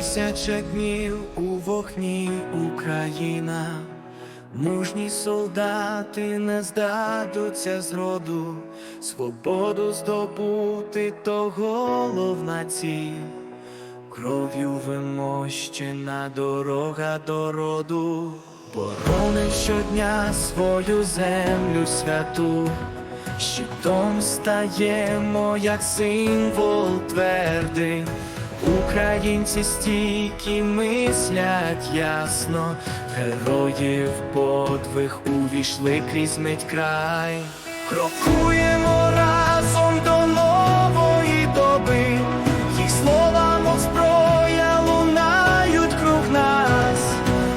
Тисяча днів у вогні Україна, мужні солдати не здадуться зроду, свободу здобути то головна ціль, кров'ю вимощена дорога до роду, боронить щодня свою землю святу. Щитом стаємо, як символ твердий. Українці стійкі мислять ясно, героїв подвиг увійшли крізь мить край. Крокуємо разом до нової доби, їх слова, мов зброя, лунають круг нас,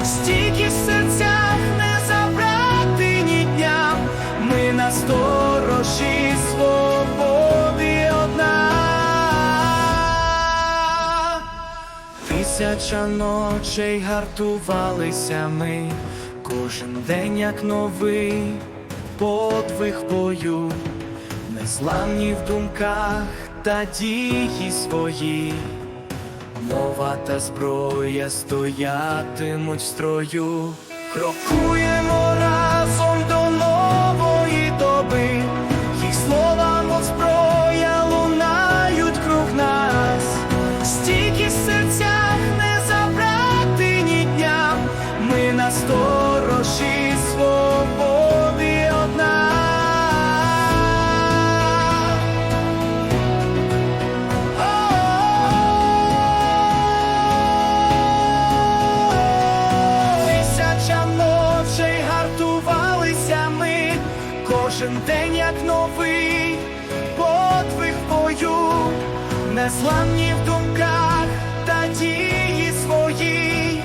стільки в серцях не забрати ні дня, ми на сторожі свободи Тисяча ночей гартувалися ми, кожен день як новий подвиг бою, незламні в думках та дії свої, мова та зброя стоятимуть в строю, крокуємо разом кожен день як новий подвиг бою, незламні в думках та дії свої,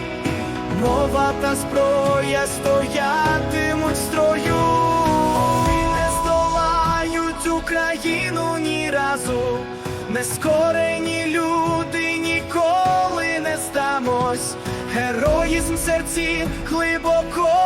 мова та зброя стоятимуть строю, і не здолають Україну ні разу, нескорені люди ніколи не здамось, героїзм в серці глибоко